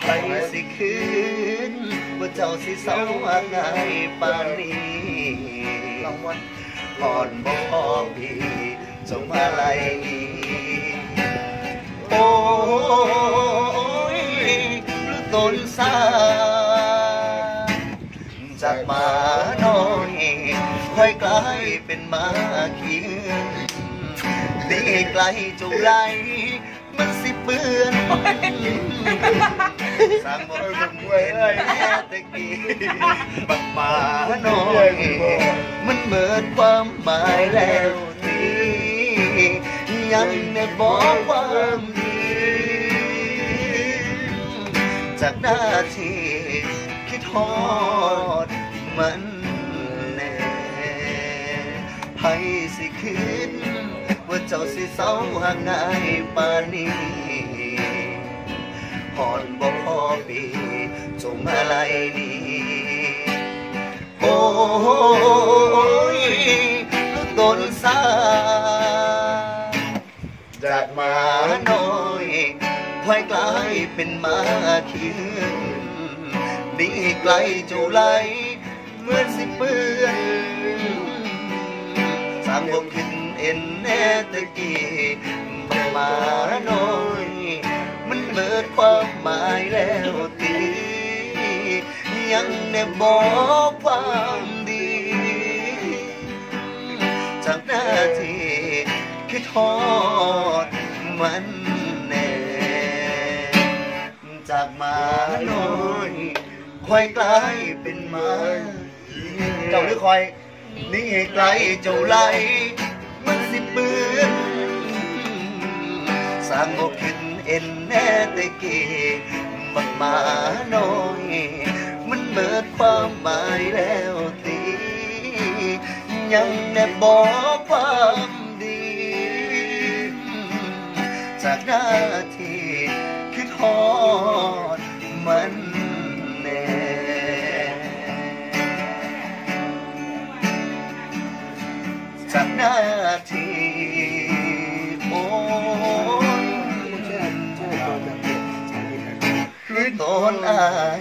ใครสิคืนว่าเจ้าสิเศร้าง่ายปานนี้ก่อนบอกพี่จงมาไล่โอ้ยรู้ตนสาจากมาน้อยค่อยกลายเป็นมาเคียงดีไกลจงไรมันส เปื้อนสางบ่เออเห็ผมนด้วยเอ้ยแม่ตะกี้บักหมาน้อยมันเบิดความหมายแล้วที่ยังไม่บอกความดีจากหน้าที่คิดทอดมันแน่ให้สิคิดว่า เจ้าสิเศร้าห่างายปานนี้หอนบ่พอปีจงมาไล่นี้โอ้ยลูกตนสาจากมาน้อยค่อยกลายเป็นมาเขียนดีไกลเจ้าไหลเหมือนสิเปื้อนสร้างบ่ขึ้น นแน่ตะกี้บักหมาน้อย มันเบิดความหมายแล้วตียังได้บอกความดี จากหน้าที่คิดทอดมันแน่ จากมาน้อยค่อยกลายเป็นมา เจ้าหรือคอยนี่ไกลเจ้าไหล สิปืนสร้างบขึ้นเอ็นแน่แต่เกมันมาน้อย มันเมิดความหมายแล้วตียังแนบบอกความดี จากหน้าที่คิดหอ สักนาทีโอ้ยหรือตอนอาย